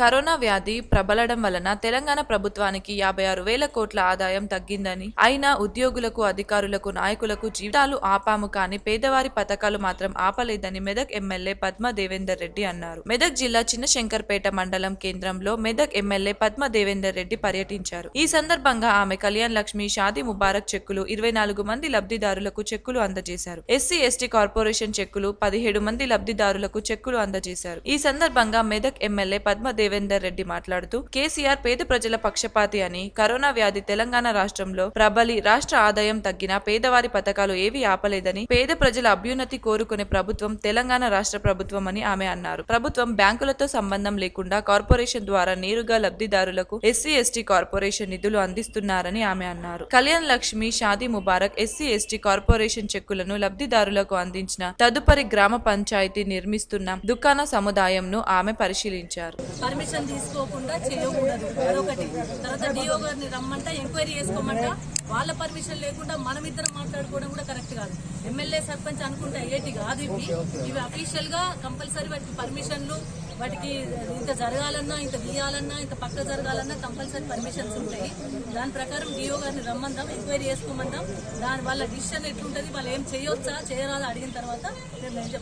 Corona వ్యాధి ప్రబలడం వలన తెలంగాణ ప్రభుత్వానికి యాభై ఆరు వేల కోట్ల ఆదాయం తగ్గిందని. అయినా ఉద్యోగులకు అధికారులకు నాయకులకు జీవితాలు ఆపాము కానీ పేదవారి పథకాలు మాత్రం ఆపలేదని మెదక్ ఎమ్మెల్యే పద్మ దేవేందర్ రెడ్డి అన్నారు. మెదక్ జిల్లా చిన్నశంకర్పేట మండలం కేంద్రంలో మెదక్ ఎమ్మెల్యే పద్మ దేవేందర్ రెడ్డి పర్యటించారు. ఈ సందర్భంగా ఆమె కళ్యాణ్ లక్ష్మి షాదీ ముబారక్ చెక్కులు ఇరవై నాలుగు మంది లబ్ధిదారులకు చెక్కులు అందజేశారు. ఎస్సీ ఎస్టీ కార్పొరేషన్ చెక్కులు పదిహేడు మంది లబ్ధిదారులకు చెక్కులు అందజేశారు. ఈ సందర్భంగా మెదక్ ఎమ్మెల్యే పద్మ దేవేందర్ రెడ్డి మాట్లాడుతూ కేసీఆర్ పేద ప్రజల పక్షపాతి అని కరోనా వ్యాధి తెలంగాణ రాష్ట్రంలో ప్రబలి రాష్ట్ర ఆదాయం తగ్గినా పేదవారి పథకాలు ఏవి ఆపలేదని పేద ప్రజల అభ్యున్నతి కోరుకునే ప్రభుత్వం తెలంగాణ రాష్ట్ర ప్రభుత్వం అని ఆమె అన్నారు. ప్రభుత్వం బ్యాంకులతో సంబంధం లేకుండా కార్పొరేషన్ ద్వారా నేరుగా లబ్ధిదారులకు ఎస్సీ ఎస్టీ కార్పొరేషన్ నిధులు అందిస్తున్నారని ఆమె అన్నారు. Kalyan Lakshmi Shaadi Mubarak SC ST corporation చెక్కులను లబ్ధిదారులకు అందించిన తదుపరి గ్రామ పంచాయతీ నిర్మిస్తున్న దుకాణ సముదాయంను ఆమె పరిశీలించారు. పర్మిషన్ తీసుకోకుండా చేయకూడదు. అదొకటి. తర్వాత డిఓ గారిని రమ్మంట ఎంక్వైరీ చేసుకోమంట. వాళ్ళ పర్మిషన్ లేకుండా మనం ఇద్దరం మాట్లాడుకోవడం కూడా కరెక్ట్ కాదు. ఎమ్మెల్యే సర్పంచ్ అనుకుంటే ఏటి కాదు ఇవి. ఇవి అఫీషియల్గా కంపల్సరీ వాటికి పర్మిషన్లు వాటికి ఇంత జరగాలన్నా ఇంత తీయాలన్నా ఇంత పక్క జరగాలన్నా కంపల్సరీ పర్మిషన్స్ ఉంటాయి. దాని ప్రకారం డిఓ గారిని రమ్మందాం ఎంక్వైరీ చేసుకోమందాం. దాని వాళ్ళ డిసిషన్ ఎట్లుంటుంది వాళ్ళు ఏం చేయొచ్చా చేయరాదా అడిగిన తర్వాత నేను నేను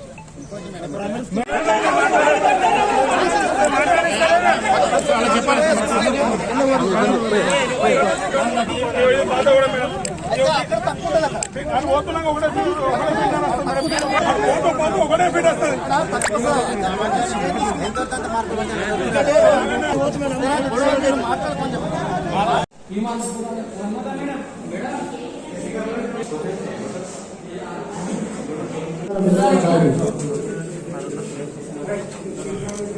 ఒకటే ఫీట్ వస్తుంది మేడం.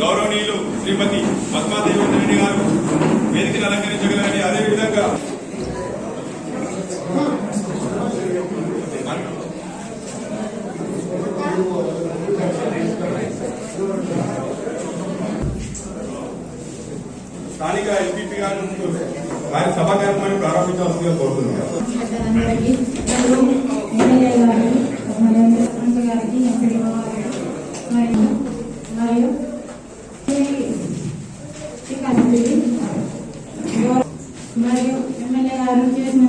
గౌరవనీయులు శ్రీమతి పద్మాదేవి రెడ్డి గారు వేదికను అలంకరించగలని అదేవిధంగా స్థానిక ఎంపీపీ గారు వారి సభా కార్యక్రమాన్ని ప్రారంభించాల్సిందిగా కోరుతున్నాను. మరియు ఎమ్మెల్యే గారు చేసిన